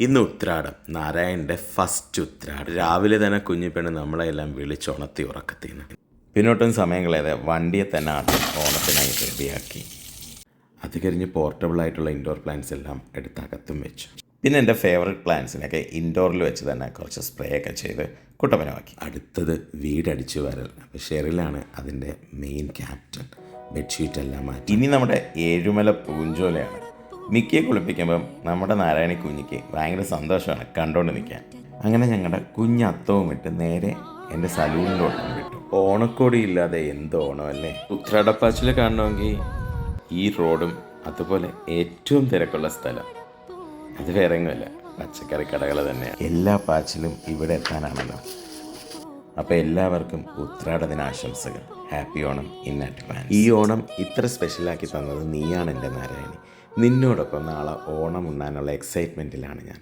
ഇന്ന് ഉത്രാടം. നാരായണന്റെ ഫസ്റ്റ് ഉത്രാടം. രാവിലെ തന്നെ കുഞ്ഞിപ്പെണ്ണ് നമ്മളെല്ലാം വിളിച്ചുണർത്തി ഉറക്കത്തിന് പിന്നോട്ടും സമയം കളയാതെ വണ്ടിയെ തന്നെ ആദ്യം ഓണത്തിനായി റെഡിയാക്കി. അത് കഴിഞ്ഞ് പോർട്ടബിൾ ആയിട്ടുള്ള ഇൻഡോർ പ്ലാന്റ്സ് എല്ലാം എടുത്തകത്തും വെച്ചു. പിന്നെ എന്റെ ഫേവററ്റ് പ്ലാന്റ്സിനൊക്കെ ഇൻഡോറിൽ വെച്ച് തന്നെ കുറച്ച് സ്പ്രേ ഒക്കെ ചെയ്ത് കുട്ടപ്പനമാക്കി. അടുത്തത് വീടടിച്ചു വരൽ. അപ്പോൾ ഷെറിലാണ് അതിന്റെ മെയിൻ ക്യാപ്റ്റൻ ബെഡ്ഷീറ്റ് എല്ലാം മാറ്റി. ഇനി നമ്മുടെ ഏഴുമല പൂഞ്ചോലയാണ്. മിക്കിയെ കുളിപ്പിക്കുമ്പം നമ്മുടെ നാരായണി കുഞ്ഞിക്ക് ഭയങ്കര സന്തോഷമാണ് കണ്ടോണ്ട് നിൽക്കാൻ അങ്ങനെ ഞങ്ങളുടെ കുഞ്ഞത്തവും ഇട്ട് നേരെ എന്റെ സലൂണിലോട്ട് വിട്ടു. ഓണക്കോടി ഇല്ലാതെ എന്ത് അല്ലേ ഉത്രാടപ്പാച്ചിൽ കാണണമെങ്കിൽ ഈ റോഡും അതുപോലെ ഏറ്റവും തിരക്കുള്ള സ്ഥലം. അത് വേറെ എങ്ങുമല്ല. പച്ചക്കറി കടകൾ തന്നെയാണ് എല്ലാ പാച്ചിലും ഇവിടെ എത്താനാണല്ലോ. അപ്പോൾ എല്ലാവർക്കും ഉത്രാട ദിനാശംസകൾ. Happy Onam in advance. ഈ ഓണം ഇത്ര സ്പെഷ്യലാക്കി തന്നത് നീയാണ് എന്റെ നാരായണി. നിന്നോടൊപ്പം നാളെ ഓണം ഉണ്ണാനുള്ള എക്സൈറ്റ്മെന്റിലാണ് ഞാൻ.